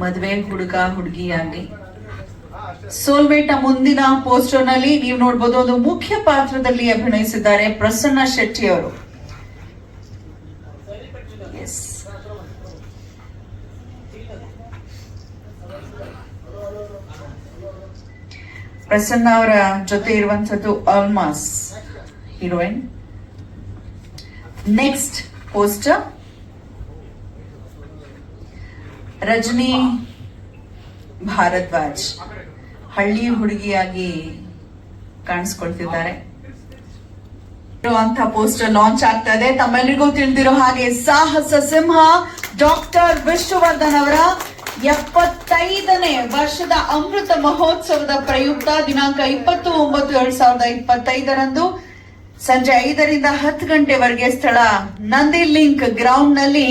ಮದುವೆ ಹುಡುಗ ಹುಡುಗಿಯಾಗಿ ಸೋಲ್ಮೇಟ್ ಮುಂದಿನ ಪೋಸ್ಟರ್ನಲ್ಲಿ ನೀವು ನೋಡಬಹುದು ಒಂದು ಮುಖ್ಯ ಪಾತ್ರದಲ್ಲಿ ಅಭಿನಯಿಸಿದ್ದಾರೆ ಪ್ರಸನ್ನ ಶೆಟ್ಟಿ ಅವರು ಪ್ರಸನ್ನ ಅವರ ಜೊತೆ ಇರುವಂತದ್ದು Almas heroine next poster Rajani Bharadwaj ಹಳ್ಳಿ ಹುಡುಗಿಯಾಗಿ ಕಾಣಿಸ್ಕೊಳ್ತಿದ್ದಾರೆ. ಅಂತ ಪೋಸ್ಟರ್ ಲಾಂಚ್ ಆಗ್ತಾ ಇದೆ ತಮ್ಮೆಲ್ಲರಿಗೂ ತಿಳಿದಿರೋ ಹಾಗೆ ಸಾಹಸ ಸಿಂಹ, ಡಾಕ್ಟರ್ ವಿಷ್ಣುವರ್ಧನ್ ಅವರ ಎಪ್ಪತ್ತೈದನೇ ವರ್ಷದ ಅಮೃತ ಮಹೋತ್ಸವದ ಪ್ರಯುಕ್ತ ದಿನಾಂಕ ಇಪ್ಪತ್ತು ಒಂಬತ್ತು ಎರಡ್ ಸಾವಿರದ ಇಪ್ಪತ್ತೈದರಂದು ಸಂಜೆ ಐದರಿಂದ ಹತ್ತು ಗಂಟೆವರೆಗೆ ಸ್ಥಳ ನಂದಿ ಲಿಂಕ್ ಗ್ರೌಂಡ್ನಲ್ಲಿ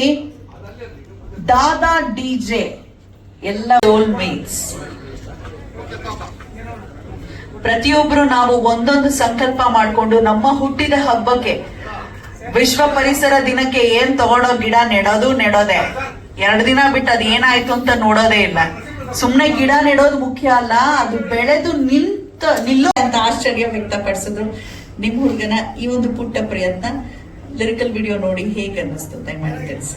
ದಾದಾ ಡಿಜೆ ಎಲ್ಲ ಸೋಲ್ ಮೇಟ್ಸ್ ಪ್ರತಿಯೊಬ್ರು ನಾವು ಒಂದೊಂದು ಸಂಕಲ್ಪ ಮಾಡ್ಕೊಂಡು ನಮ್ಮ ಹುಟ್ಟಿದ ಹಬ್ಬಕ್ಕೆ, ವಿಶ್ವ ಪರಿಸರ ದಿನಕ್ಕೆ ಏನ್ ತಗೊಂಡೋ ಗಿಡ ನೆಡೋದು ನೆಡೋದೆ. ಎರಡು ದಿನ ಬಿಟ್ಟು ಅದ್ ಏನಾಯ್ತು ಅಂತ ನೋಡೋದೇ ಇಲ್ಲ. ಸುಮ್ನೆ ಗಿಡ ನೆಡೋದು ಮುಖ್ಯ ಅಲ್ಲ, ಅದು ಬೆಳೆದು ನಿಂತ, ನಿಲ್ಲೋ ಅಂತ ಆಶ್ಚರ್ಯ ವ್ಯಕ್ತಪಡಿಸಿದ್ರು. ನಿಮ್ಮ ಹುಡುಗನ ಈ ಒಂದು ಪುಟ್ಟ ಪ್ರಯತ್ನ. ಲಿರಿಕಲ್ ವಿಡಿಯೋ ನೋಡಿ ಹೇಗೆ ಅನ್ನಿಸ್ತು ದಯಮಾಡಿ ತಿಳಿಸಿ.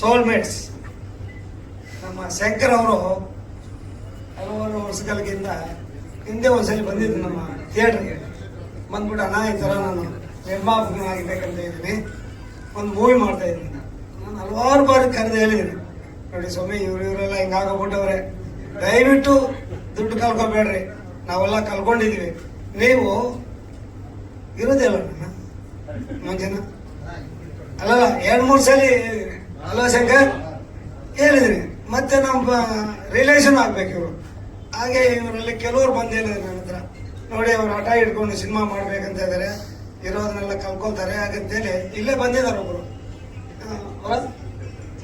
ಸೋಲ್ಮೇಟ್ಸ್ ನಮ್ಮ ಶಂಕರ್ ಅವರು ಹಲವಾರು ವರ್ಷಗಳಿಗಿಂತ ಹಿಂದೆ ಒಂದ್ಸಲಿ ಬಂದಿದ್ದು ನಮ್ಮ ಥಿಯೇಟರ್ಗೆ ಬಂದ್ಬಿಟ್ಟು ಅಣ್ಣ ಈ ಥರ ನಾನು ನಿರ್ಮಾಪಕನಾಗಿರ್ಬೇಕಂತ ಇದ್ದೀನಿ. ಒಂದು ಮೂವಿ ಮಾಡ್ತಾ ಇದ್ದೀನಿ ನಾನು. ಹಲವಾರು ಬಾರಿ ಕರೆದು ಹೇಳಿದ್ದೀನಿ. ನೋಡಿ ಸ್ವಾಮಿ, ಇವ್ರು ಇವರೆಲ್ಲ ಹಿಂಗಾಗೋಗ್ಬಿಟ್ಟವ್ರೆ ದಯವಿಟ್ಟು ದುಡ್ಡು ಕಳ್ಕೊಬೇಡ್ರಿ. ನಾವೆಲ್ಲ ಕಲ್ಕೊಂಡಿದೀವಿ ನೀವು ಇರೋದಿಲ್ಲ ಮಂಜನ? ಅಲ್ಲಲ್ಲ ಎರಡು ಮೂರು ಸಲ ಅಲ್ಲ ಶಂಕರ್. ಹೇಳಿದ್ರಿ. ಮತ್ತೆ ನಮ್ಮ ರಿಲೇಷನ್ ಆಗ್ಬೇಕು ಇವರು. ಹಾಗೆ ಇವರಲ್ಲಿ ಕೆಲವರು ಬಂದಿದ್ದಾರೆ ನನ್ನ ಹತ್ರ. ನೋಡಿ, ಅವ್ರು ಹಠ ಹಿಡ್ಕೊಂಡು ಸಿನಿಮಾ ಮಾಡ್ಬೇಕಂತ ಇದ್ದಾರೆ ಇರೋದನ್ನೆಲ್ಲ ಕಲ್ಕೊಳ್ತಾರೆ. ಹಾಗಂತೇಳಿ ಇಲ್ಲೇ ಬಂದಿದ್ದಾರೆ ಒಬ್ರು.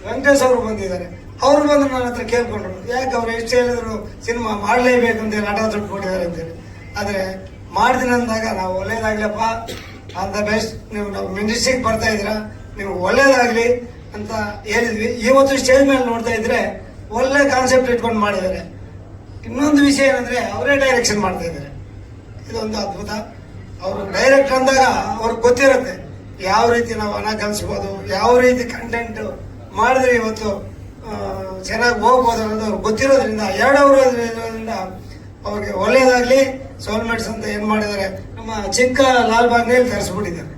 ವೆಂಕಟೇಶ್ ಅವರು ಬಂದಿದ್ದಾರೆ. ಅವ್ರು ಬಂದು ನನ್ನ ಹತ್ರ ಕೇಳ್ಕೊಂಡ್ರು. ಯಾಕೆ ಅವ್ರು ಎಷ್ಟು ಹೇಳಿದ್ರು ಸಿನಿಮಾ ಮಾಡಲೇಬೇಕು ಅಂತ ನಟ ದುಡ್ಡು ಕೊಟ್ಟಿದ್ದಾರೆ ಅಂತೇಳಿ ಆದರೆ ಮಾಡ್ತೀನಿ ಅಂದಾಗ ನಾವು ಒಳ್ಳೇದಾಗ್ಲಪ್ಪ ಅಂತ ಬೆಸ್ಟ್ ನೀವು ನಾವು ಇಂಡಸ್ಟ್ರಿಗೆ ಬರ್ತಾ ಇದ್ದೀರಾ, ನೀವು ಒಳ್ಳೇದಾಗ್ಲಿ ಅಂತ ಹೇಳಿದ್ವಿ. ಇವತ್ತು ಸ್ಟೇಜ್ ಮೇಲೆ ನೋಡ್ತಾ ಇದ್ರೆ ಒಳ್ಳೆ ಕಾನ್ಸೆಪ್ಟ್ ಇಟ್ಕೊಂಡು ಮಾಡಿದ್ದಾರೆ. ಇನ್ನೊಂದು ವಿಷಯ ಏನಂದ್ರೆ ಅವರೇ ಡೈರೆಕ್ಷನ್ ಮಾಡ್ತಾ ಇದ್ದಾರೆ. ಇದೊಂದು ಅದ್ಭುತ. ಅವರು ಡೈರೆಕ್ಟ್ ಅಂದಾಗ ಅವ್ರಿಗೆ ಗೊತ್ತಿರುತ್ತೆ ಯಾವ ರೀತಿ ನಾವು ಹಣ ಕಲಿಸ್ಬೋದು, ಯಾವ ರೀತಿ ಕಂಟೆಂಟ್ ಮಾಡಿದ್ರೆ ಇವತ್ತು ಚೆನ್ನಾಗಿ ಹೋಗ್ಬೋದು ಅನ್ನೋದು ಅವ್ರಿಗೆ ಗೊತ್ತಿರೋದ್ರಿಂದ, ಎರಡು ಅವರು ಇರೋದ್ರಿಂದ ಅವ್ರಿಗೆ ಒಳ್ಳೇದಾಗ್ಲಿ ಸೋಲ್ಮೇಟ್ಸ್ ಅಂತ ಏನು ಮಾಡಿದ್ದಾರೆ ನಮ್ಮ ಚಿಕ್ಕ ಲಾಲ್ ಬಾಗ್ನಲ್ಲಿ ತರಿಸ್ಬಿಟ್ಟಿದ್ದಾರೆ.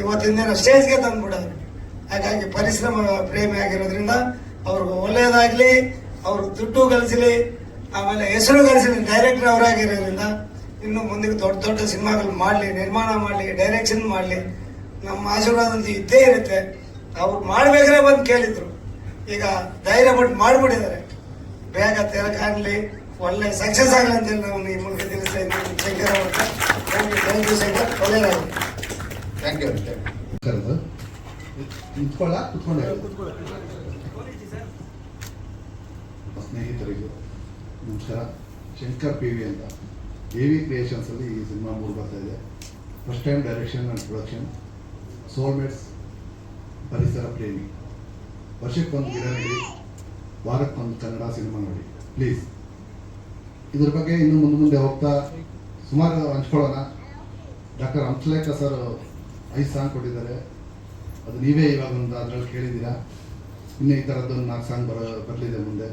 ಇವತ್ತಿನ ದಿನ ಸ್ಟೇಜ್ಗೆ ತಂದ್ಬಿಡೋದು. ಹಾಗಾಗಿ ಪರಿಶ್ರಮ, ಪ್ರೇಮಿ ಆಗಿರೋದ್ರಿಂದ ಅವ್ರಿಗೆ ಒಳ್ಳೆಯದಾಗಲಿ ಅವ್ರ ದುಡ್ಡು ಗಳಿಸಲಿ, ಆಮೇಲೆ ಹೆಸರು ಗಳಿಸಲಿ ಡೈರೆಕ್ಟರ್ ಅವರಾಗಿರೋದ್ರಿಂದ ಇನ್ನು ಮುಂದಕ್ಕೆ ದೊಡ್ಡ ದೊಡ್ಡ ಸಿನಿಮಾಗಳು ಮಾಡಲಿ, ನಿರ್ಮಾಣ ಮಾಡಲಿ ಡೈರೆಕ್ಷನ್ ಮಾಡಲಿ, ನಮ್ಮ ಆಶೀರ್ವಾದ ಇದ್ದೇ ಇರುತ್ತೆ. ಅವ್ರು ಮಾಡ್ಬೇಕಾದ್ರೆ ಬಂದು ಕೇಳಿದ್ರು. ಈಗ ಧೈರ್ಯ ಬಿಟ್ಟು ಮಾಡ್ಬಿಟ್ಟಿದ್ದಾರೆ. ಬೇಗ ತೆರಕಾಗಲಿ ಒಳ್ಳೆ ಸಕ್ಸಸ್ ಆಗಲಿ ಅಂತೇಳಿ ನಾವು ಈ ಮೂಲಕ ತಿಳಿಸ್ತಾ ಶಂಕರ್ ಅವರ thank you thank you Shankar. ಒಳ್ಳೆಯದಾಗಲಿ ಥ್ಯಾಂಕ್ ಯು ನಿಂತ್ಕೊಳ್ಳ ಕುತ್ಕೊಂಡೆ. ಸ್ನೇಹಿತರಿಗೂ ನಮಸ್ಕಾರ. ಶಂಕರ್ ಪಿ ವಿ ಅಂತ. ಎ ವಿ ಕ್ರಿಯೇಷನ್ಸಲ್ಲಿ ಈ ಸಿನಿಮಾ ಮೂರು ಬರ್ತಾ ಇದೆ. First time direction and production soulmates ಪರಿಸರ ಪ್ರೇಮಿ. ವರ್ಷಕ್ಕೊಂದು ಗಿಡ ನೆಡಿ, ವಾರಕ್ಕೊಂದು ಕನ್ನಡ ಸಿನಿಮಾ ನೋಡಿ ಪ್ಲೀಸ್ ಇದ್ರ ಬಗ್ಗೆ ಇನ್ನು ಮುಂದೆ ಮುಂದೆ ಹೋಗ್ತಾ ಸುಮಾರು ಹಂಚ್ಕೊಳ್ಳೋಣ. ಡಾಕ್ಟರ್ ಹಂಸಲೇಖ ಸರ್ ಐದು ಸಾಂಗ್ ಕೊಟ್ಟಿದ್ದಾರೆ. ಅದು ನೀವೇ ಇವಾಗ ಒಂದು ಅದರಲ್ಲಿ ಕೇಳಿದ್ದೀರಾ? ಇನ್ನೂ ಈ ಥರದ್ದೊಂದು ನಾಲ್ಕು ಸಾಂಗ್ ಬರೋ ಬರಲಿದೆ ಮುಂದೆ.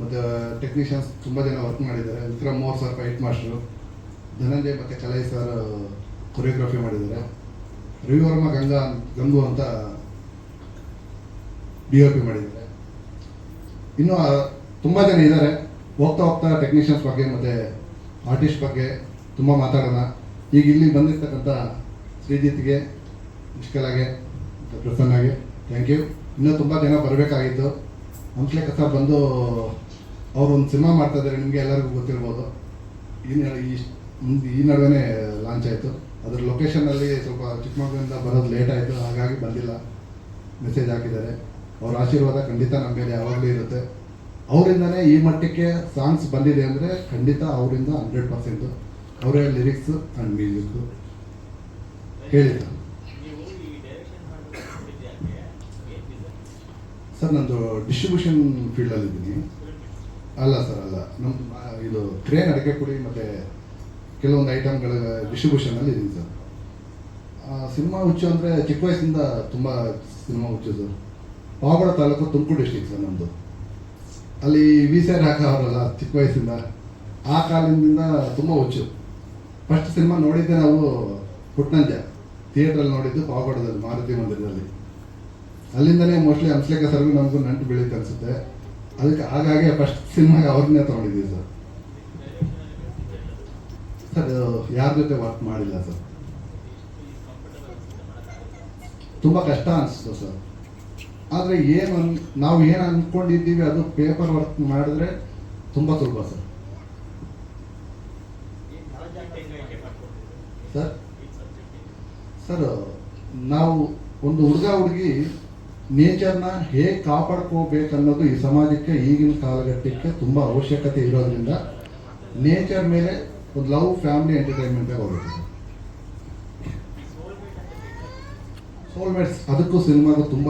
ಮತ್ತು ಟೆಕ್ನಿಷಿಯನ್ಸ್ ತುಂಬ ಜನ ವರ್ಕ್ ಮಾಡಿದ್ದಾರೆ. Vikram More sir fight master Dhananjay ಮತ್ತು ಕಲೈ ಸರ್ ಕೊರಿಯೋಗ್ರಫಿ ಮಾಡಿದ್ದಾರೆ. ರವಿವರ್ಮ ಗಂಗಾ ಗಂಗು ಅಂತ ಡಿ ಒ ಪಿ ಮಾಡಿದ್ದಾರೆ. ಇನ್ನು ತುಂಬ ಜನ ಇದ್ದಾರೆ ಹೋಗ್ತಾ ಹೋಗ್ತಾ ಟೆಕ್ನಿಷಿಯನ್ಸ್ ಬಗ್ಗೆ ಮತ್ತು ಆರ್ಟಿಸ್ಟ್ ಬಗ್ಗೆ ತುಂಬ ಮಾತಾಡೋಣ. ಈಗ ಇಲ್ಲಿ ಬಂದಿರ್ತಕ್ಕಂಥ ಶ್ರೀಜಿತ್ಗೆ ಮುಷ್ಕಲಾಗೆ ಮತ್ತು ಪ್ರಸನ್ನಾಗೆ ಥ್ಯಾಂಕ್ ಯು ಇನ್ನೂ ತುಂಬ ಜನ ಬರಬೇಕಾಗಿತ್ತು. ಹಂಸಲೆ ಕಸ ಬಂದು ಅವರು ಒಂದು ಸಿನಿಮಾ ಮಾಡ್ತಾ ಇದ್ದಾರೆ ನಿಮಗೆ ಎಲ್ಲರಿಗೂ ಗೊತ್ತಿರ್ಬೋದು. ಈ ಈ ನಡುವೆ ಲಾಂಚ್ ಆಯಿತು. ಅದ್ರ ಲೊಕೇಶನಲ್ಲಿ ಸ್ವಲ್ಪ ಚಿಕ್ಕಮಗಳೂರಿಂದ ಬರೋದು ಲೇಟ್ ಆಯಿತು, ಹಾಗಾಗಿ ಬಂದಿಲ್ಲ. ಮೆಸೇಜ್ ಹಾಕಿದ್ದಾರೆ. ಅವ್ರ ಆಶೀರ್ವಾದ ಖಂಡಿತ ನಮ್ಮ ಮೇಲೆ ಯಾವಾಗಲೂ ಇರುತ್ತೆ. ಅವರಿಂದನೇ ಈ ಮಟ್ಟಕ್ಕೆ ಸಾಂಗ್ಸ್ ಬಂದಿದೆ ಅಂದರೆ ಖಂಡಿತ ಅವರಿಂದ ಹಂಡ್ರೆಡ್ ಪರ್ಸೆಂಟು ಅವರೇ ಲಿರಿಕ್ಸ್ ಆ್ಯಂಡ್ ಮ್ಯೂಸಿಕ್ ಹೇಳಿದ ಸರ್. ನಂದು ಡಿಸ್ಟ್ರಿಬ್ಯೂಷನ್ ಫೀಲ್ಡಲ್ಲಿ ಇದ್ದೀನಿ. ಅಲ್ಲ ಸರ್, ಅಲ್ಲ. ನಮ್ಮ ಇದು ಕ್ರೇನ್ ಅಡಿಕೆ ಕೊಡಿ ಮತ್ತು ಕೆಲವೊಂದು ಐಟಮ್ಗಳ ಡಿಸ್ಟ್ರಿಬ್ಯೂಷನಲ್ಲಿ ಇದ್ದೀನಿ ಸರ್. ಸಿನಿಮಾ ಹುಚ್ಚು ಅಂದರೆ ಚಿಕ್ಕ ವಯಸ್ಸಿಂದ ತುಂಬ ಸಿನಿಮಾ ಹುಚ್ಚು sir. Pavagada taluk Tumakuru district sir ನಮ್ಮದು ಅಲ್ಲಿ ವಿ ಸಿ ಆರ್ ಹಾಕೋರಲ್ಲ ಚಿಕ್ಕ ವಯಸ್ಸಿಂದ, ಆ ಕಾಲದಿಂದ ತುಂಬ ಹುಚ್ಚು. ಫಸ್ಟ್ ಸಿನಿಮಾ ನೋಡಿದ್ದೆ ನಾವು ಪುಟ್ನಂಜ ಥಿಯೇಟ್ರಲ್ಲಿ ನೋಡಿದ್ದು ಪಾವಗಡದಲ್ಲಿ ಮಾರುತಿ ಮಂದಿರದಲ್ಲಿ. ಅಲ್ಲಿಂದಲೇ ಮೋಸ್ಟ್ಲಿ ಹಂಸಲೇಖ ಸರ್ಗೂ ನಮಗೂ ನಂಟು ಬೆಳೀತು ಅನಿಸುತ್ತೆ. ಅದಕ್ಕೆ ಹಾಗಾಗಿ ಫಸ್ಟ್ ಸಿನಿಮಾಗೆ ಅವ್ರನ್ನೇ ತೊಗೊಂಡಿದ್ದೀವಿ ಸರ್. ಸರ್, ಯಾರ ಜೊತೆ ವರ್ಕ್ ಮಾಡಿಲ್ಲ ಸರ್. ತುಂಬ ಕಷ್ಟ ಅನಿಸ್ತು ಸರ್. ಆದರೆ ಏನು ನಾವು ಏನು ಅಂದ್ಕೊಂಡಿದ್ದೀವಿ ಅದು ಪೇಪರ್ ವರ್ಕ್ ಮಾಡಿದ್ರೆ ತುಂಬ ಸುಲಭ ಸರ್. ಸರ್? ಸರ್, ನಾವು ಒಂದು ಹುಡುಗ ಹುಡುಗಿ ನೇಚರ್ನ ಹೇಗೆ ಕಾಪಾಡ್ಕೋಬೇಕನ್ನೋದು ಈ ಸಮಾಜಕ್ಕೆ ಈಗಿನ ಕಾಲಘಟ್ಟಕ್ಕೆ ತುಂಬ ಅವಶ್ಯಕತೆ ಇರೋದ್ರಿಂದ ನೇಚರ್ ಮೇಲೆ ಒಂದು ಲವ್ ಫ್ಯಾಮಿಲಿ ಎಂಟರ್ಟೈನ್ಮೆಂಟ್ ಹೋಗುತ್ತೆ ಸರ್ ಸೋಲ್ಮೇಟ್ಸ್ ಅದಕ್ಕೂ ಸಿನಿಮಾಗೂ ತುಂಬ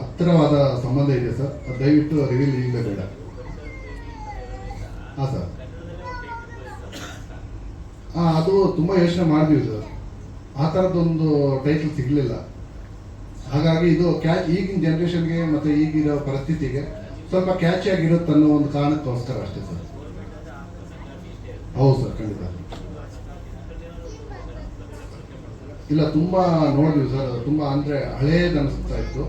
ಹತ್ತಿರವಾದ ಸಂಬಂಧ ಇದೆ ಸರ್. ದಯವಿಟ್ಟು ರಿವೀಲ್ ಇಲ್ಲ ಬೇಡ. ಹಾಂ ಸರ್. ಹಾಂ, ಅದು ತುಂಬ ಯೋಚನೆ ಮಾಡಿದ್ವಿ ಸರ್. ಆ ಥರದ್ದೊಂದು ಟೈಟಲ್ ಸಿಗಲಿಲ್ಲ. ಹಾಗಾಗಿ ಇದು ಕ್ಯಾಚ್ ಈಗಿನ ಜನ್ರೇಷನ್ಗೆ ಮತ್ತು ಈಗಿರೋ ಪರಿಸ್ಥಿತಿಗೆ ಸ್ವಲ್ಪ ಕ್ಯಾಚಿ ಆಗಿರುತ್ತೆ ಅನ್ನೋ ಒಂದು ಕಾರಣಕ್ಕೋಸ್ಕರ ಅಷ್ಟೇ ಸರ್. ಹೌದು ಸರ್, ಖಂಡಿತ. ಇಲ್ಲ, ತುಂಬ ನೋಡಿದ್ವಿ ಸರ್ ತುಂಬ ಅಂದರೆ ಹಳೇದು ಅನಿಸ್ತಾ ಇತ್ತು.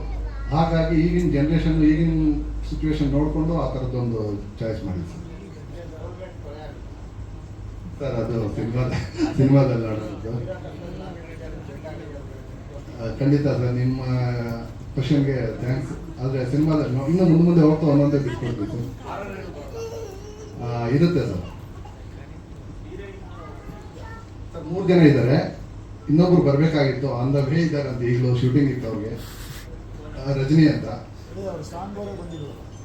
ಹಾಗಾಗಿ ಈಗಿನ ಜನ್ರೇಷನ್ ಈಗಿನ ಸಿಚುವೇಶನ್ ನೋಡಿಕೊಂಡು ಆ ಥರದ್ದೊಂದು ಚಾಯ್ಸ್ ಮಾಡಿದ್ವಿ ಸರ್. ಸರ್, ಅದು ಸಿನಿಮಾದ, ಸಿನಿಮಾದಲ್ಲಿ ಆಡೋದು ಖಂಡಿತ ಸರ್, ನಿಮ್ಮ ಕ್ವಶನ್ಗೆ ಥ್ಯಾಂಕ್ಸ್ ಆದರೆ ಸಿನಿಮಾದಲ್ಲಿ ಇನ್ನೂ ಮುಂದೆ ಮುಂದೆ ಹೋಗ್ತಾ ಒಂದೊಂದೇ ಬಿಟ್ಕೊಡ್ಬೇಕು ಇರುತ್ತೆ ಸರ್, ಮೂರು ಜನ ಇದ್ದಾರೆ. ಇನ್ನೊಬ್ರು ಬರಬೇಕಾಗಿತ್ತು ಆನ್ ದ ವೇ ಇದ್ದಾರೆ ಅಂತ ಈಗಲೂ ಶೂಟಿಂಗ್ ಇತ್ತು ಅವ್ರಿಗೆ. ಆ, ರಜನಿ ಅಂತ.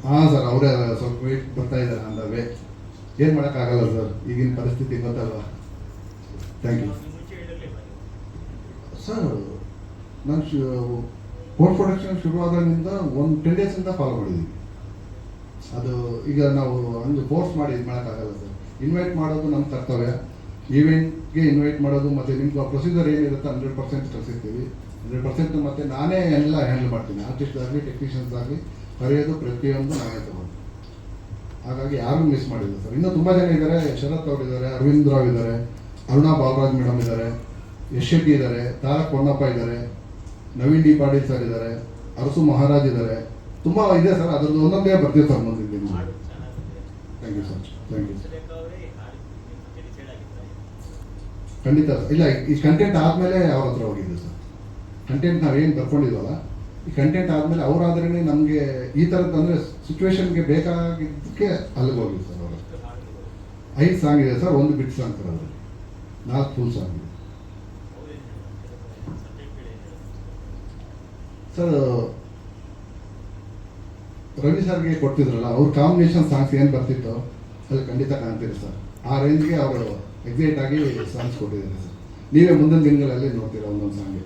ಹಾಂ ಸರ್ ಅವರೇ ಸ್ವಲ್ಪ ವೇಟ್ ಬರ್ತಾ ಇದ್ದಾರೆ ಆನ್ ದ ವೇ ಏನು ಮಾಡೋಕ್ಕಾಗಲ್ಲ ಸರ್ ಈಗಿನ ಪರಿಸ್ಥಿತಿ ಗೊತ್ತಲ್ವಾ? ಥ್ಯಾಂಕ್ ಯು ಸರ್ ನಾನು ಪೋಸ್ಟ್ ಪ್ರೊಡಕ್ಷನ್ ಶುರುವಾದಾಗಿಂದ ಒಂದು ಟೆನ್ ಡೇಸಿಂದ ಫಾಲೋ ಮಾಡಿದ್ದೀವಿ ಅದು ಈಗ ನಾವು ಹಂಗೆ ಫೋರ್ಸ್ ಮಾಡಿ ಇದು ಮಾಡೋಕ್ಕಾಗಲ್ಲ ಸರ್. ಇನ್ವೈಟ್ ಮಾಡೋದು ನಮ್ಮ ಕರ್ತವ್ಯ. ಈವೆಂಟ್ಗೆ ಇನ್ವೈಟ್ ಮಾಡೋದು ಮತ್ತು ನಿಮ್ಗೆ ಪ್ರೊಸೀಜರ್ ಏನಿರುತ್ತೆ ಹಂಡ್ರೆಡ್ ಪರ್ಸೆಂಟ್ ಕಳಿಸಿರ್ತೀವಿ. ಹಂಡ್ರೆಡ್ ಪರ್ಸೆಂಟ್ ಮತ್ತು ನಾನೇ ಎಲ್ಲ ಹ್ಯಾಂಡಲ್ ಮಾಡ್ತೀನಿ. ಆರ್ಟಿಸ್ಟ್ ಆಗಲಿ ಟೆಕ್ನಿಷಿಯನ್ಸ್ ಆಗಲಿ ಕರೆಯೋದು ಪ್ರತಿಯೊಂದು ನಾನೇ ತಗೊಂಡು ಹಾಗಾಗಿ ಯಾರು ಮಿಸ್ ಮಾಡಿಲ್ಲ ಸರ್ ಇನ್ನೂ ತುಂಬ ಜನ ಇದ್ದಾರೆ ಶರತ್ ಅವರು ಇದ್ದಾರೆ ಅರವಿಂದ್ ರಾವ್ ಇದ್ದಾರೆ ಅರುಣಾ ಬಾಲರಾಜ್ ಮೇಡಮ್ ಇದ್ದಾರೆ ಯಶ್ ಶೆಟ್ಟಿ ಇದ್ದಾರೆ ತಾರಕ್ ಪೊನ್ನಪ್ಪ ಇದ್ದಾರೆ ನವೀನ್ ಡಿ ಪಾಟೀಲ್ ಸರ್ ಇದ್ದಾರೆ ಅರಸು ಮಹಾರಾಜ್ ಇದ್ದಾರೆ ತುಂಬ ಇದೆ ಸರ್ ಅದ್ರದ್ದು ಒಂದೊಂದೇ ಬರ್ತೀವಿ ಸರ್ ಮುಂದಿನ ದಿನ. Thank you sir thank you ಖಂಡಿತ. ಇಲ್ಲ, ಈ ಕಂಟೆಂಟ್ ಆದಮೇಲೆ ಅವ್ರ ಹತ್ರ ಹೋಗಿದ್ದು ಸರ್. ಕಂಟೆಂಟ್ ನಾವೇನು ಬರ್ಕೊಂಡಿದ್ವಲ್ಲ, ಈ ಕಂಟೆಂಟ್ ಆದಮೇಲೆ ಅವರಾದ್ರೇ ನಮಗೆ ಈ ಥರದ್ದು ಅಂದರೆ ಸಿಚುವೇಶನ್ಗೆ ಬೇಕಾಗಿದ್ದಕ್ಕೆ ಅಲ್ಲಿಗೆ ಹೋಗಿದ್ದು ಸರ್ ಅವರು ಐದು ಸಾಂಗ್ ಇದೆ ಸರ್, ಒಂದು ಬಿಟ್ ಸಾಂಗ್ ಸರ್ ಅದರಲ್ಲಿ. ನಾಲ್ಕು ಫುಲ್ ಸಾಂಗ್ ಇದೆ. ಸರ್, ರವಿ ಸರ್ಗೆ ಕೊಡ್ತಿದ್ರಲ್ಲ, ಅವ್ರ ಕಾಂಬಿನೇಷನ್ ಸಾಂಗ್ಸ್ ಏನು ಬರ್ತಿತ್ತು, ಅಲ್ಲಿ ಖಂಡಿತ ಕಾಣ್ತೀರಿ ಸರ್. ಆ ರೇಂಜ್ಗೆ ಅವರು ಎಕ್ಸೈಟ್ ಆಗಿ ಸಾಂಗ್ಸ್ ಕೊಟ್ಟಿದ್ದಾರೆ ಸರ್ ನೀವೇ ಮುಂದಿನ ದಿನಗಳಲ್ಲಿ ನೋಡ್ತೀರಾ ಒಂದೊಂದು song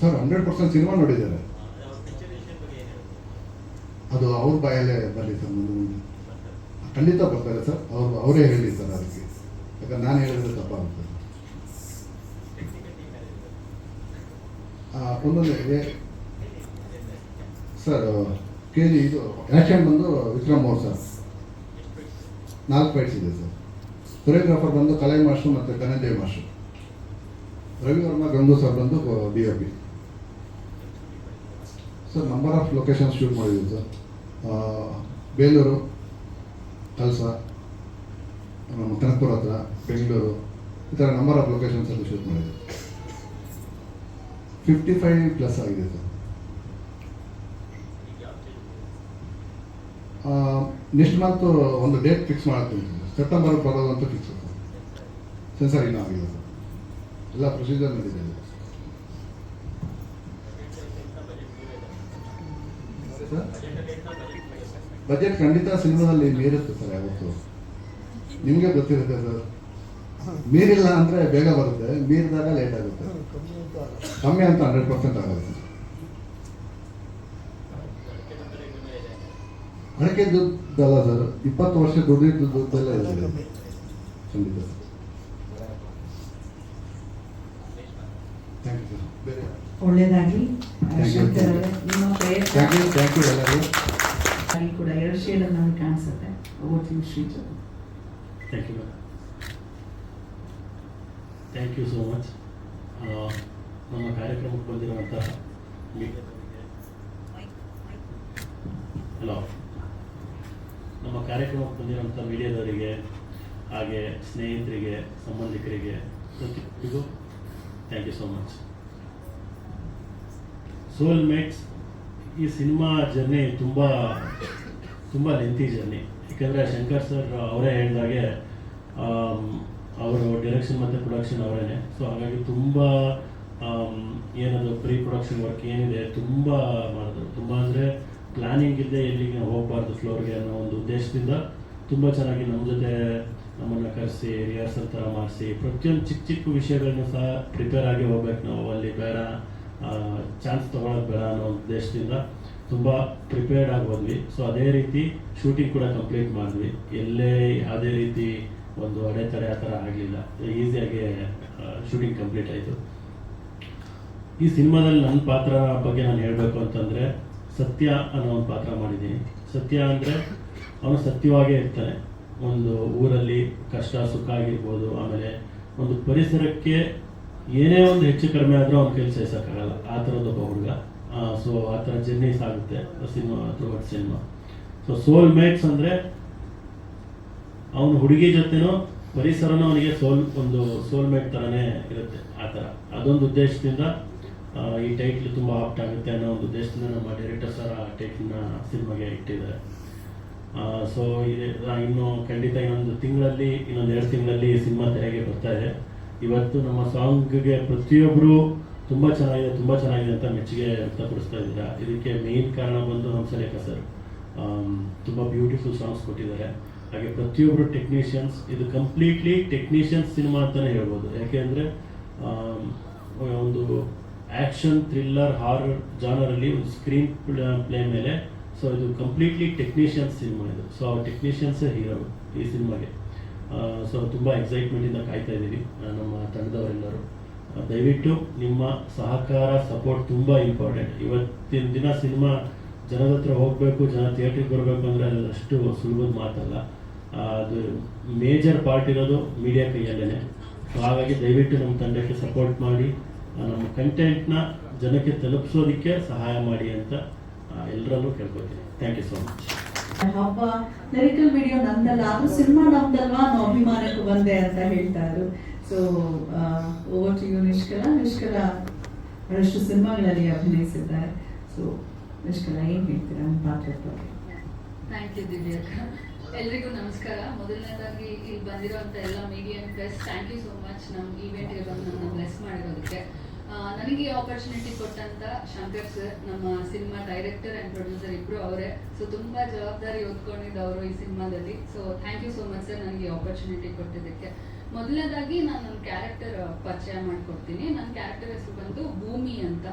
sir hundred percent cinema ನೋಡಿದ್ದಾರೆ. ಅದು ಅವ್ರ ಬಾಯಲ್ಲೇ ಬರಲಿ ಸರ್ ಮುಂದೆ ಮುಂದೆ. ಖಂಡಿತ ಬರ್ತಾರೆ ಸರ್ ಅವರು, ಅವರೇ ಹೇಳಿ ಸರ್ ಅದಕ್ಕೆ. ಯಾಕಂದ್ರೆ ನಾನು ಹೇಳಿದ್ರೆ ತಪ್ಪಾಗುತ್ತೆ. ಒಂದೊಂದು ಸರ್ ಕೆ ಜಿ ಇದು ಆ್ಯಕ್ಷನ್ ಬಂದು ವಿಕ್ರಮ್ ಅವ್ರು ಸರ್ ನಾಲ್ಕು ಫೈಟ್ಸ್ ಇದೆ ಸರ್. ಕೊರಿಯೋಗ್ರಾಫರ್ ಬಂದು ಕಲೈ ಮಾಸ್ಟ್ರು ಮತ್ತು ಧನಂಜಯ ಮಾಸ್ಟ್ರು ರವಿ ವರ್ಮ, ಗಂಗು ಸರ್ ಬಂದು B O P sir number of location shoot ಮಾಡಿದ್ದೀವಿ ಸರ್. ಬೇಲೂರು, ಕಲ್ಸ, ನಮ್ಮ ಕನಕಪುರ ಹತ್ರ, ಬೆಂಗಳೂರು, ಈ ಥರ ನಂಬರ್ ಆಫ್ ಲೊಕೇಶನ್ಸಲ್ಲಿ ಶೂಟ್ ಮಾಡಿದ್ದೀವಿ ಫಿಫ್ಟಿ ಫೈವ್ ಪ್ಲಸ್ ಆಗಿದೆ ಸರ್. ನೆಕ್ಸ್ಟ್ ಮಂತ್ ಒಂದು ಡೇಟ್ ಫಿಕ್ಸ್ ಮಾಡ್ತೀನಿ. ಸೆಪ್ಟೆಂಬರ್ ಬರೋದು ಅಂತ ಫಿಕ್ಸ್ ಸೆನ್ಸರ್ ಇನ್ನೂ ಆಗಿಲ್ಲ. ಎಲ್ಲ ಪ್ರೊಸೀಜರ್ ಇದೆ. ಬಜೆಟ್ ಖಂಡಿತ ಸಿನಿಮಾದಲ್ಲಿ ಮೀರುತ್ತೆ ಸರ್ ಯಾವತ್ತು. ನಿಮಗೆ ಗೊತ್ತಿರುತ್ತೆ ಸರ್ ಮೀರಿಲ್ಲ ಅಂದರೆ ಬೇಗ ಬರುತ್ತೆ. ಮೀರಿದಾಗ ಲೇಟ್ ಆಗುತ್ತೆ. ಕಮ್ಮಿ ಅಂತ ಹಂಡ್ರೆಡ್ ಪರ್ಸೆಂಟ್ ಆಗಲ್ಲ ಹಣಕ್ಕೆ ದುಡ್ಡಲ್ಲ ಸರ್. ಇಪ್ಪತ್ತು ವರ್ಷ ದುಡ್ಡಿದ್ದು ದುಡ್ಡೆಲ್ಲ ಇದೆ. ಖಂಡಿತ. ಅಲ್ಲಿ ಕೂಡ ಎರಡು ಶೇಡ್ ನಮಗೆ ಕಾಣಿಸುತ್ತೆ. ಓದ್ತೀವಿ Sriju thank you thank you so much ನಮ್ಮ ಕಾರ್ಯಕ್ರಮಕ್ಕೆ ಬಂದಿರುವಂತಹ ಹಲೋ ನಮ್ಮ ಕಾರ್ಯಕ್ರಮಕ್ಕೆ ಬಂದಿರುವಂಥ ಮೀಡಿಯಾದವರಿಗೆ, ಹಾಗೆ ಸ್ನೇಹಿತರಿಗೆ, ಸಂಬಂಧಿಕರಿಗೆ, ಪ್ರತಿಯೊಬ್ಬರಿಗೂ thank you so much soulmates ಈ ಸಿನಿಮಾ ಜರ್ನಿ ತುಂಬ ತುಂಬ ಲೆಂತಿ ಜರ್ನಿ. ಯಾಕೆಂದರೆ ಶಂಕರ್ ಸರ್ ಅವರೇ ಹೇಳಿದಾಗೆ ಅವರು ಡೈರೆಕ್ಷನ್ ಮತ್ತು ಪ್ರೊಡಕ್ಷನ್ ಅವರೇ ಸೊ ಹಾಗಾಗಿ ತುಂಬ ಏನದು ಪ್ರೀ ಪ್ರೊಡಕ್ಷನ್ ವರ್ಕ್ ಏನಿದೆ, ತುಂಬ ಮಾಡಿದ್ರು ತುಂಬ ಅಂದರೆ ಪ್ಲಾನಿಂಗ್ ಇದೆ ಎಲ್ಲಿಗೆ ಹೋಗಬಾರ್ದು ಫ್ಲೋರ್ಗೆ ಅನ್ನೋ ಒಂದು ಉದ್ದೇಶದಿಂದ ತುಂಬ ಚೆನ್ನಾಗಿ ನಮ್ಮ ಜೊತೆ ನಮ್ಮನ್ನು ಕರೆಸಿ ರಿಹರ್ಸಲ್ ಥರ ಮಾಡಿಸಿ, ಪ್ರತಿಯೊಂದು ಚಿಕ್ಕ ಚಿಕ್ಕ ವಿಷಯಗಳನ್ನು ಸಹ ಪ್ರಿಪೇರ್ ಆಗಿ ಹೋಗ್ಬೇಕು ನಾವು. ಅಲ್ಲಿ ಬೇಡ ಚಾನ್ಸ್ ತೊಗೊಳೋದು ಬೇಡ ಅನ್ನೋ ಉದ್ದೇಶದಿಂದ ತುಂಬ ಪ್ರಿಪೇರ್ಡ್ ಆಗಿ ಬಂದ್ವಿ ಸೊ ಅದೇ ರೀತಿ ಶೂಟಿಂಗ್ ಕೂಡ ಕಂಪ್ಲೀಟ್ ಮಾಡಿದ್ವಿ. ಎಲ್ಲೇ ಯಾವುದೇ ರೀತಿ ಒಂದು ಅಡೆತಡೆ ಆ ಥರ ಆಗಲಿಲ್ಲ. ಈಸಿಯಾಗಿ ಶೂಟಿಂಗ್ ಕಂಪ್ಲೀಟ್ ಆಯಿತು. ಈ ಸಿನಿಮಾದಲ್ಲಿ ನನ್ನ ಪಾತ್ರ ಬಗ್ಗೆ ನಾನು ಹೇಳಬೇಕು ಅಂತಂದರೆ ಸತ್ಯ ಅನ್ನೋ ಒಂದು ಪಾತ್ರ ಮಾಡಿದ್ದೀನಿ. ಸತ್ಯ ಅಂದರೆ ಅವನು ಸತ್ಯವಾಗೇ ಇರ್ತಾನೆ. ಒಂದು ಊರಲ್ಲಿ ಕಷ್ಟ, ಸುಖ ಆಗಿರ್ಬೋದು, ಆಮೇಲೆ ಒಂದು ಪರಿಸರಕ್ಕೆ ಏನೇ ಒಂದು ಹೆಚ್ಚು ಕಡಿಮೆ ಆದರೂ ಅವ್ನು ಕೆಲಸ ಸಹಿಸೋಕ್ಕಾಗಲ್ಲ ಆ ಥರದೊಬ್ಬ ಹುಡುಗ. ಸೊ ಆ ಥರ ಜರ್ನಿ ಸಾಗುತ್ತೆ ಸಿನಿಮಾ ಒಟ್ಟು ಸಿನಿಮಾ ಸೊ ಸೋಲ್ ಮೇಟ್ಸ್ ಅಂದರೆ ಅವನ ಹುಡುಗಿ ಜೊತೆನೂ ಪರಿಸರನೂ ಅವನಿಗೆ ಸೋಲ್ ಒಂದು ಸೋಲ್ಮೇಟ್ ಥರನೇ ಇರುತ್ತೆ ಆ ಥರ. ಅದೊಂದು ಉದ್ದೇಶದಿಂದ ಈ ಟೈಟ್ಲ್ ತುಂಬ ಆಪ್ಟ್ ಆಗುತ್ತೆ ಅನ್ನೋ ಒಂದು ಉದ್ದೇಶದಿಂದ ನಮ್ಮ ಡೈರೆಕ್ಟರ್ ಸರ್ ಆ ಟೈಟ್ಲನ್ನ ಸಿನಿಮಾಗೆ ಇಟ್ಟಿದ್ದಾರೆ. ಸೊ ಇದು ಇನ್ನು ಖಂಡಿತ ಇನ್ನೊಂದು ತಿಂಗಳಲ್ಲಿ, ಇನ್ನೊಂದು ಎರಡು ತಿಂಗಳಲ್ಲಿ ಸಿನಿಮಾ ತೆರೆಗೆ ಬರ್ತಾ ಇದೆ. ಇವತ್ತು ನಮ್ಮ ಸಾಂಗ್ಗೆ ಪ್ರತಿಯೊಬ್ಬರು ತುಂಬ ಚೆನ್ನಾಗಿದೆ ತುಂಬ ಚೆನ್ನಾಗಿದೆ ಅಂತ ಮೆಚ್ಚುಗೆ ವ್ಯಕ್ತಪಡಿಸ್ತಾ ಇದ್ದೀರಾ. ಇದಕ್ಕೆ ಮೇನ್ ಕಾರಣ ಬಂದು ಹಂಸಲೇಖ ಸರ್ ತುಂಬ ಬ್ಯೂಟಿಫುಲ್ ಸಾಂಗ್ಸ್ ಕೊಟ್ಟಿದ್ದಾರೆ. ಹಾಗೆ ಪ್ರತಿಯೊಬ್ಬರು ಟೆಕ್ನಿಷಿಯನ್ಸ್ ಇದು ಕಂಪ್ಲೀಟ್ಲಿ ಟೆಕ್ನಿಷಿಯನ್ಸ್ ಸಿನಿಮಾ ಅಂತಲೇ ಹೇಳ್ಬೋದು. ಯಾಕೆಂದರೆ ಒಂದು ಆ್ಯಕ್ಷನ್ ಥ್ರಿಲ್ಲರ್, ಹಾರರ್ ಜಾನರಲ್ಲಿ ಒಂದು ಸ್ಕ್ರೀನ್ ಪ್ಲೇ ಮೇಲೆ. ಸೊ ಇದು ಕಂಪ್ಲೀಟ್ಲಿ ಟೆಕ್ನಿಷಿಯನ್ಸ್ ಸಿನಿಮಾ ಇದು. ಸೊ ಆ ಟೆಕ್ನಿಷಿಯನ್ಸೇ ಹೀರೋ ಈ ಸಿನಿಮಾಗೆ ಸೊ ತುಂಬ ಎಕ್ಸೈಟ್ಮೆಂಟಿಂದ ಕಾಯ್ತಾ ಇದ್ದೀವಿ ನಮ್ಮ ತಂಡದವರೆಲ್ಲರೂ. ದಯವಿಟ್ಟು ನಿಮ್ಮ ಸಹಕಾರ ಸಪೋರ್ಟ್ ತುಂಬ ಇಂಪಾರ್ಟೆಂಟ್ ಇವತ್ತಿನ ದಿನ ಸಿನಿಮಾ ಜನದ ಹತ್ರ ಹೋಗಬೇಕು, ಜನ ಥಿಯೇಟ್ರಿಗೆ ಬರಬೇಕು ಅಂದರೆ ಅದು ಅಷ್ಟು ಸುಲಭದ ಮಾತಲ್ಲ. ಅದು ಮೇಜರ್ ಪಾರ್ಟ್ ಇರೋದು ಮೀಡಿಯಾ ಕೈಯಲ್ಲೇ ಸೊ ಹಾಗಾಗಿ ದಯವಿಟ್ಟು ನಮ್ಮ ತಂಡಕ್ಕೆ ಸಪೋರ್ಟ್ ಮಾಡಿ. ಕಂಟೆಂಟ್ನ ಜನಕ್ಕೆ ತಲುಪಿಸೋದಕ್ಕೆ ಸಹಾಯ ಮಾಡಿ ಅಂತ ಎಲ್ಲರಲ್ಲೂ ಕೇಳ್ಕೊತೀನಿ ಥ್ಯಾಂಕ್ ಯು ಸೊ ಮಚ್ ಹಬ್ಬ ಲಿರಿಕಲ್ ವಿಡಿಯೋ ನಂದಲ್ಲ ಅದು ಸಿನಿಮಾ ನಮ್ದಲ್ವಾ ಅನ್ನೋ ಅಭಿಮಾನಕ್ಕೆ ಬಂದೆ ಅಂತ ಹೇಳ್ತಾ ಇದ್ರು. So over to you Nishkala. Nishkala ಬಹಳಷ್ಟು ಸಿನಿಮಾಗಳಲ್ಲಿ ಅಭಿನಯಿಸಿದ್ದಾರೆ. ಸೊ ನಿಷ್ಕಲ ಏನ್ ಹೇಳ್ತೀರಾ ನಿಮ್ಮ ಪಾತ್ರದ ಬಗ್ಗೆ? ಥ್ಯಾಂಕ್ ಯು ದಿವ್ಯಕ್ಕ. ಎಲ್ರಿಗೂ ನಮಸ್ಕಾರ. ಮೊದಲನೇದಾಗಿ ಇಲ್ಲಿ ಬಂದಿರೋಂಥ ಎಲ್ಲ media press thank you so much ನಮ್ಮ ಈವೆಂಟ್ಗೆ ಬಂದು ನಮ್ಮನ್ನ ಬ್ಲೆಸ್ ಆ, ನನಗೆ ಆಪರ್ಚುನಿಟಿ ಕೊಟ್ಟಂತ ಶಂಕರ್ ಸರ್ ನಮ್ಮ ಸಿನಿಮಾ ಡೈರೆಕ್ಟರ್ ಅಂಡ್ ಪ್ರೊಡ್ಯೂಸರ್ ಇಬ್ರು ಅವರೇ. ಸೊ ತುಂಬಾ ಜವಾಬ್ದಾರಿ ಹೊತ್ಕೊಂಡಿದ್ದವರು ಈ ಸಿನಿಮಾದಲ್ಲಿ so thank you so much sir ನನಗೆ ಆಪರ್ಚುನಿಟಿ ಕೊಟ್ಟಿದ್ದಕ್ಕೆ. ಮೊದಲನೇದಾಗಿ ನಾನು ನನ್ನ ಕ್ಯಾರೆಕ್ಟರ್ ಪರಿಚಯ ಮಾಡ್ಕೊಡ್ತೀನಿ. ನನ್ನ ಕ್ಯಾರೆಕ್ಟರ್ ಹೆಸರು ಬಂದು ಭೂಮಿ ಅಂತ.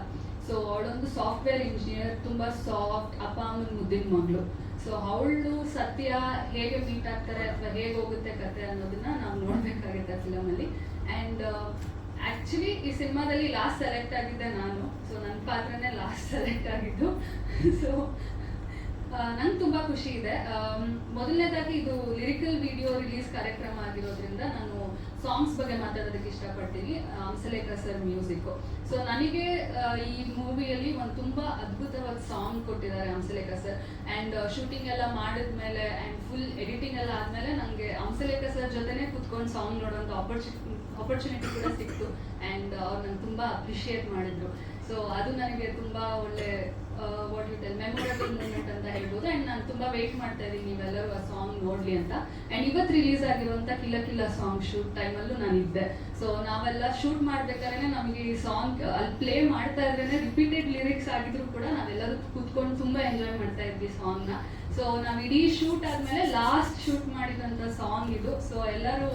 ಸೊ ಅವಳೊಂದು ಸಾಫ್ಟ್ವೇರ್ ಇಂಜಿನಿಯರ್ ತುಂಬಾ ಸಾಫ್ಟ್ ಅಪ್ಪ, ಅಮ್ಮನ ಮುದ್ದಿನ ಮಗಳು. ಸೊ ಅವಳು ಸತ್ಯ ಹೇಗೆ ಮೀಟ್ ಆಗ್ತಾರೆ ಅಥವಾ ಹೇಗೆ ಹೋಗುತ್ತೆ ಕತೆ ಅನ್ನೋದನ್ನ ನಾವು ನೋಡ್ಬೇಕಾಗುತ್ತೆ ಫಿಲಮ್ ಅಲ್ಲಿ. ಅಂಡ್ ಆಕ್ಚುಲಿ ಈ ಸಿನಿಮಾದಲ್ಲಿ ಲಾಸ್ಟ್ ಸೆಲೆಕ್ಟ್ ಆಗಿದ್ದೆ ನಾನು. ಸೊ ನನ್ನ ಪಾತ್ರನೇ ಲಾಸ್ಟ್ ಸೆಲೆಕ್ಟ್ ಆಗಿದ್ದು. ಸೊ ನಂಗೆ ತುಂಬಾ ಖುಷಿ ಇದೆ. ಮೊದಲನೇದಾಗಿ ಇದು ಲಿರಿಕಲ್ ವಿಡಿಯೋ ರಿಲೀಸ್ ಕಾರ್ಯಕ್ರಮ ಆಗಿರೋದ್ರಿಂದ ನಾನು ಸಾಂಗ್ಸ್ ಬಗ್ಗೆ ಮಾತಾಡೋದಕ್ಕೆ ಇಷ್ಟಪಡ್ತೀನಿ. ಹಂಸಲೇಖ ಸರ್ ಮ್ಯೂಸಿಕ್ ಸೊ ನನಗೆ ಈ ಮೂವಿಯಲ್ಲಿ ಒಂದು ತುಂಬಾ ಅದ್ಭುತವಾದ ಸಾಂಗ್ ಕೊಟ್ಟಿದ್ದಾರೆ ಹಂಸಲೇಖ ಸರ್ ಅಂಡ್ ಶೂಟಿಂಗ್ ಎಲ್ಲ ಮಾಡಿದ್ಮೇಲೆ ಅಂಡ್ ಫುಲ್ ಎಡಿಟಿಂಗ್ ಎಲ್ಲ ಆದ್ಮೇಲೆ ನಂಗೆ ಹಂಸಲೇಖ ಸರ್ ಜೊತೆನೆ ಕುತ್ಕೊಂಡು ಸಾಂಗ್ ನೋಡುವಂತ ಆಪರ್ಚುನಿಟಿ ಆಪರ್ಚುನಿಟಿ ಕೂಡ ಸಿಕ್ತು. ಅಂಡ್ ಅವ್ರು ನಂಗೆ ತುಂಬಾ ಅಪ್ರಿಷಿಯೇಟ್ ಮಾಡಿದ್ರು. ಸೊ ಅದು ನನಗೆ ತುಂಬಾ ಒಳ್ಳೆ what you tell memorable moment ಅಂತ ಹೇಳ್ಬೋದು. ಅಂಡ್ ನಾನು ತುಂಬಾ ವೇಟ್ ಮಾಡ್ತಾ ಇದ್ದೀನಿ ನೀವೆಲ್ಲರೂ ಆ ಸಾಂಗ್ ನೋಡ್ಲಿ ಅಂತ. ಅಂಡ್ ಇವತ್ತು ರಿಲೀಸ್ ಆಗಿರುವಂತ ಕಿಲ್ಲ ಕಿಲ್ಲ ಸಾಂಗ್ ಶೂಟ್ ಟೈಮಲ್ಲೂ ನಾನು ಇದ್ದೆ. ಸೊ ನಾವೆಲ್ಲ ಶೂಟ್ ಮಾಡ್ಬೇಕಾದ್ರೆ ನಮಗೆ ಈ ಸಾಂಗ್ ಅಲ್ಲಿ ಪ್ಲೇ ಮಾಡ್ತಾ ಇದ್ರೇನೆ ರಿಪೀಟೆಡ್ ಲಿರಿಕ್ಸ್ ಆಗಿದ್ರು ಕೂಡ ನಾವೆಲ್ಲರೂ ಕೂತ್ಕೊಂಡು ತುಂಬಾ ಎಂಜಾಯ್ ಮಾಡ್ತಾ ಇದ್ವಿ ಸಾಂಗ್ನ. ಸೊ ನಾವು ಇಡೀ ಶೂಟ್ ಆದ್ಮೇಲೆ ಲಾಸ್ಟ್ ಶೂಟ್ ಮಾಡಿದಂತ ಸಾಂಗ್ ಇದು. ಸೊ ಎಲ್ಲರೂ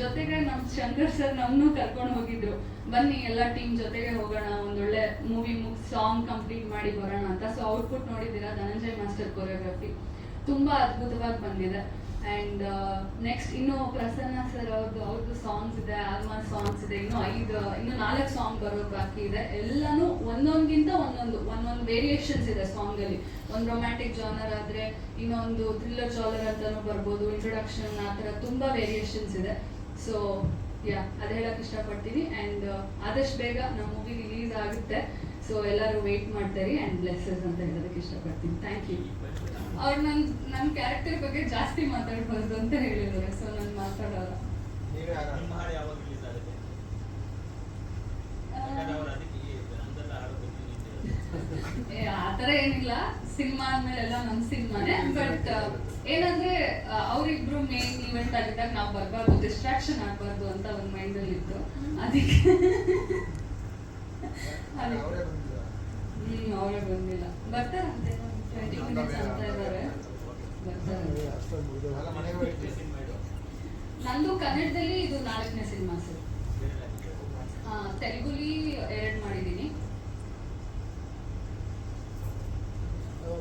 ಜೊತೆಗೆ ನಮ್ ಶಂಕರ್ ಸರ್ ನಮ್ಮನ್ನು ಕರ್ಕೊಂಡು ಹೋಗಿದ್ರು. ಬನ್ನಿ, ಎಲ್ಲ ಟೀಮ್ ಜೊತೆಗೆ ಹೋಗೋಣ ಒಂದೊಳ್ಳೆ ಮೂವಿ ಮುಗ್ ಸಾಂಗ್ ಕಂಪ್ಲೀಟ್ ಮಾಡಿ ಬರೋಣ ಅಂತ. ಸೊ ಔಟ್ಪುಟ್ ನೋಡಿದ್ದೀರಾ? ಧನಂಜಯ್ ಮಾಸ್ಟರ್ ಕೊರಿಯೋಗ್ರಫಿ ತುಂಬಾ ಅದ್ಭುತವಾಗಿ ಬಂದಿದೆ. ಅಂಡ್ ನೆಕ್ಸ್ಟ್ ಇನ್ನು ಪ್ರಸನ್ನ ಸರ್ ಅವ್ರದ್ದು ಅವ್ರದ್ದು ಸಾಂಗ್ಸ್ ಇದೆ ಆಲ್ಮಾ ಸಾಂಗ್ಸ್ ಇದೆ. ಇನ್ನು ಐದು, ಇನ್ನು ನಾಲ್ಕು ಸಾಂಗ್ ಬರೋದು ಬಾಕಿ ಇದೆ. ಎಲ್ಲಾನು ಒಂದೊಂದ್ಗಿಂತ ಒಂದೊಂದು ಒಂದೊಂದು ವೇರಿಯೇಷನ್ಸ್ ಇದೆ ಸಾಂಗ್ ಅಲ್ಲಿ. ಒಂದು ರೊಮ್ಯಾಂಟಿಕ್ ಜಾನರ್ ಆದ್ರೆ ಇನ್ನೊಂದು ಥ್ರಿಲ್ಲರ್ ಜಾನರ್ ಅಂತಾನು ಬರ್ಬೋದು ಇಂಟ್ರೊಡಕ್ಷನ್ ಆ ಥರ ತುಂಬಾ ವೇರಿಯೇಷನ್ಸ್ ಇದೆ. ಸೊ ಯಾ ಅದು ಹೇಳಕ್ ಇಷ್ಟಪಡ್ತೀನಿ ಅಂಡ್ ಆದಷ್ಟು ಬೇಗ ನಮ್ಮ ಮೂವಿ ರಿಲೀಸ್ ಆಗುತ್ತೆ. ಸೊ ಎಲ್ಲರೂ ವೇಟ್ ಮಾಡ್ತಾರೆ ಅಂಡ್ ಬ್ಲೆಸ್ಸಸ್ ಅಂತ ಹೇಳೋದಕ್ಕೆ ಇಷ್ಟಪಡ್ತೀನಿ. ಥ್ಯಾಂಕ್ ಯು ಅವ್ರು ನನ್ನ ನನ್ನ ಕ್ಯಾರೆಕ್ಟರ್ ಬಗ್ಗೆ ಜಾಸ್ತಿ ಮಾತಾಡ್ಬಾರ್ದು ಅಂತ ಹೇಳಿದ್ದಾರೆ. ಸೊ ನಾನು ಮಾತಾಡೋಲ್ಲ ನಿಮ್ಮ ಹಾಡು ಯಾವಾಗ ರಿಲೀಸ್ ಆಗುತ್ತೆ ಯಾಕಂದ್ರೆ ಅವ್ರು ಅದಕ್ಕೆ ಈ ಅಂತೆಲ್ಲ ಹಾಡು ಗೊತ್ತಿಲ್ಲ ಏ, ಆ ಥರ ಏನಿಲ್ಲ. ಸಿನಿಮಾ ಅಂದ್ಮೇಲೆ ಎಲ್ಲ ನಮ್ ಸಿನಿಮಾನೇ. ಬಟ್ ಏನಂದ್ರೆ ಅವ್ರಿಬ್ರು ಮೇನ್ ಇವೆಂಟ್ ಆಗಿದ್ದಾಗ ನಾವ್ ಬರಬಾರ್ದು ಡಿಸ್ಟ್ರಾಕ್ಷನ್ ಆಗ್ಬಾರ್ದು ಅಂತ ಒಂದ್ ಮೈಂಡ್ ಅಲ್ಲಿ ಇತ್ತು. ಅದಕ್ಕೆ ಹ್ಮ್ ಅವರೇ ಬಂದಿಲ್ಲ. ಬರ್ತಾರಂತೆ. ಟ್ವೆಂಟಿ ಮಿನಿಟ್ಸ್ ಅಂತ ಇದ್ದಾರೆ ಬರ್ತಾರೆ. ಎಷ್ಟೇ ಸಿನಿಮಾ ಇದು ನಂದು ಕನ್ನಡದಲ್ಲಿ ಇದು ನಾಲ್ಕನೇ ಸಿನಿಮಾ ಸರ್. ತೆಲುಗುಲಿ ಎರಡ್ ಮಾಡಿದ್ದೀನಿ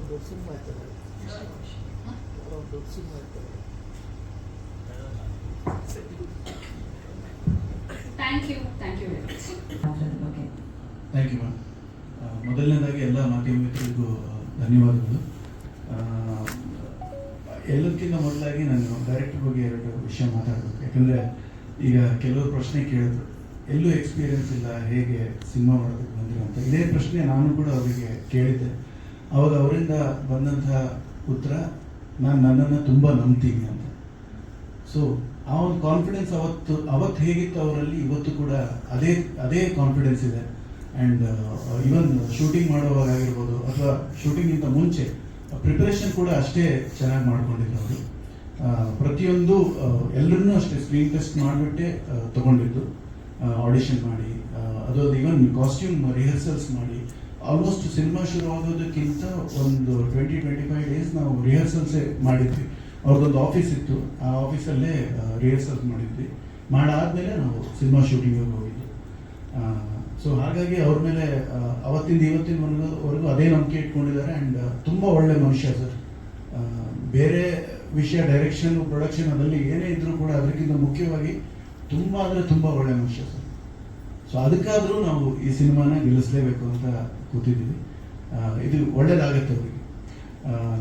ದೊಡ್ಡ ಮಾಡ್ತಾರೆ ಯಾರೋ ದೊಡ್ಡ thank you thank you very much thank you ma'am ಮೊದಲನೇದಾಗಿ ಎಲ್ಲ ಮಾಧ್ಯಮ ಮಿತ್ರರಿಗೂ ಧನ್ಯವಾದಗಳು. ಆ, ಎಲ್ಲದಕ್ಕಿಂತ ಮೊದಲಾಗಿ ನಾನು ಡೈರೆಕ್ಟರ್ ಬಗ್ಗೆ ಎರಡು ವಿಷಯ ಮಾತಾಡಬೇಕು. ಯಾಕಂದರೆ ಈಗ ಕೆಲವರು ಪ್ರಶ್ನೆ ಕೇಳಿದ್ರು. ಎಲ್ಲೂ ಎಕ್ಸ್ಪೀರಿಯನ್ಸ್ ಇಲ್ಲ ಹೇಗೆ ಸಿನಿಮಾ ಮಾಡೋದಕ್ಕೆ ಬಂದಿರೋ ಅಂತ ಇದೇ ಪ್ರಶ್ನೆ ನಾನು ಕೂಡ ಅವರಿಗೆ ಕೇಳಿದ್ದೆ. ಅವಾಗ ಅವರಿಂದ ಬಂದಂತಹ ಉತ್ತರ, ನಾನು ನನ್ನನ್ನು ತುಂಬ ನಂಬ್ತೀನಿ ಅಂತ. ಸೊ ಆ ಒಂದು ಕಾನ್ಫಿಡೆನ್ಸ್ ಅವತ್ತು ಅವತ್ತು ಹೇಗಿತ್ತು ಅವರಲ್ಲಿ, ಇವತ್ತು ಕೂಡ ಅದೇ ಅದೇ ಕಾನ್ಫಿಡೆನ್ಸ್ ಇದೆ. ಆ್ಯಂಡ್ ಇವನ್ ಶೂಟಿಂಗ್ ಮಾಡುವಾಗ ಆಗಿರ್ಬೋದು, ಅಥವಾ ಶೂಟಿಂಗ್ಗಿಂತ ಮುಂಚೆ ಪ್ರಿಪ್ರೇಷನ್ ಕೂಡ ಅಷ್ಟೇ ಚೆನ್ನಾಗಿ ಮಾಡ್ಕೊಂಡಿದ್ರು ಅವರು. ಪ್ರತಿಯೊಂದು ಎಲ್ಲರನ್ನೂ ಅಷ್ಟೇ ಸ್ಕ್ರೀನ್ ಟೆಸ್ಟ್ ಮಾಡಿಬಿಟ್ಟೆ ತಗೊಂಡಿದ್ದು. ಆಡಿಷನ್ ಮಾಡಿ ಅದು ಇವನ್ ಕಾಸ್ಟ್ಯೂಮ್ ರಿಹರ್ಸಲ್ಸ್ ಮಾಡಿ ಆಲ್ಮೋಸ್ಟ್ ಸಿನಿಮಾ ಶುರು ಆಗೋದಕ್ಕಿಂತ ಒಂದು ಟ್ವೆಂಟಿ ಟ್ವೆಂಟಿ ಫೈವ್ ಡೇಸ್ ನಾವು ರಿಹರ್ಸಲ್ಸೇ ಮಾಡಿದ್ವಿ. ಅವ್ರದ್ದೊಂದು ಆಫೀಸ್ ಇತ್ತು. ಆ ಆಫೀಸಲ್ಲೇ ರಿಹರ್ಸಲ್ ಮಾಡಿದ್ವಿ. ಮಾಡಾದ್ಮೇಲೆ ನಾವು ಸಿನಿಮಾ ಶೂಟಿಂಗಿಗೆ ಹೋಗಿದ್ದು. ಸೊ ಹಾಗಾಗಿ ಅವ್ರ ಮೇಲೆ ಅವತ್ತಿಂದ ಇವತ್ತಿನವರೆಗೂ ವರೆಗೂ ಅದೇ ನಂಬಿಕೆ ಇಟ್ಕೊಂಡಿದ್ದಾರೆ. ಆ್ಯಂಡ್ ತುಂಬ ಒಳ್ಳೆ ಮನುಷ್ಯ ಸರ್. ಬೇರೆ ವಿಷಯ ಡೈರೆಕ್ಷನ್ ಪ್ರೊಡಕ್ಷನ್ ಅದರಲ್ಲಿ ಏನೇ ಇದ್ರೂ ಕೂಡ ಅದಕ್ಕಿಂತ ಮುಖ್ಯವಾಗಿ ತುಂಬ ಅಂದರೆ ತುಂಬ ಒಳ್ಳೆ ಮನುಷ್ಯ ಸರ್. ಸೊ ಅದಕ್ಕಾದರೂ ನಾವು ಈ ಸಿನಿಮಾನ ಗೆಲ್ಲಿಸಲೇಬೇಕು ಅಂತ ಕೂತಿದ್ದೀವಿ. ಇದು ಒಳ್ಳೇದಾಗತ್ತೆ ಅವರಿಗೆ.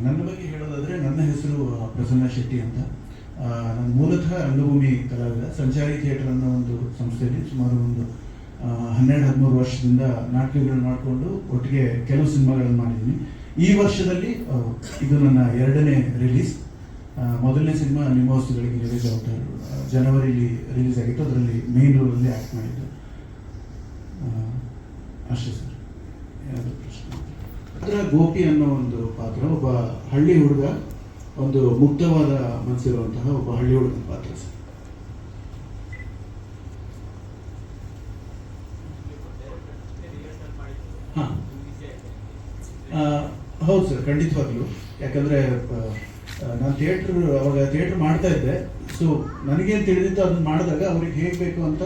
ನನ್ನ ಬಗ್ಗೆ ಹೇಳೋದಾದ್ರೆ ನನ್ನ ಹೆಸರು ಪ್ರಸನ್ನ ಶೆಟ್ಟಿ ಅಂತ. ನನ್ನ ನಾನು ಮೂಲತಃ ರಂಗಭೂಮಿ ಕಲಾವಿದ, ಸಂಚಾರಿ ಥಿಯೇಟರ್ ಅನ್ನೋ ಒಂದು ಸಂಸ್ಥೆಯಲ್ಲಿ ಸುಮಾರು ಒಂದು ಹನ್ನೆರಡು, ಹದಿಮೂರು ವರ್ಷದಿಂದ ನಾಟಕಗಳನ್ನು ಮಾಡಿಕೊಂಡು ಒಟ್ಟಿಗೆ ಕೆಲವು ಸಿನಿಮಾಗಳನ್ನು ಮಾಡಿದ್ದೀನಿ. ಈ ವರ್ಷದಲ್ಲಿ ಇದು ನನ್ನ ಎರಡನೇ ರಿಲೀಸ್. ಮೊದಲನೇ ಸಿನಿಮಾ ನಿಮ್ಮ ವಸ್ತುಗಳಿಗೆ ರಿಲೀಸ್ ಆಗ್ತಾ ಜನವರಿಲಿ ರಿಲೀಸ್ ಆಗಿತ್ತು. ಅದರಲ್ಲಿ ಮೇನ್ ರೋಲಲ್ಲಿ ಆ್ಯಕ್ಟ್ ಮಾಡಿದ್ದು. ಅಷ್ಟೇ ಸರ್. ಯಾವುದು ಪ್ರಶ್ನೆ ಅದರ ಗೋಪಿ ಅನ್ನೋ ಒಂದು ಪಾತ್ರ, ಒಬ್ಬ ಹಳ್ಳಿ ಹುಡುಗ, ಒಂದು ಮುಗ್ಧವಾದ ಮನಸ್ಸಿರುವಂತಹ ಒಬ್ಬ ಹಳ್ಳಿ ಹುಡುಗನ ಪಾತ್ರ ಸರ್. ಹೌದು ಸರ್, ಖಂಡಿತವಾಗ್ಲೂ. ಯಾಕಂದ್ರೆ ನಾನು ಥಿಯೇಟ್ರ್, ಅವಾಗ ಥಿಯೇಟ್ರ್ ಮಾಡ್ತಾ ಇದ್ದೆ. ಸೊ, ನನಗೇನು ತಿಳಿದಿತ್ತು ಅದನ್ನ ಮಾಡಿದಾಗ ಅವ್ರಿಗೆ ಹೇಗೆ ಬೇಕು ಅಂತ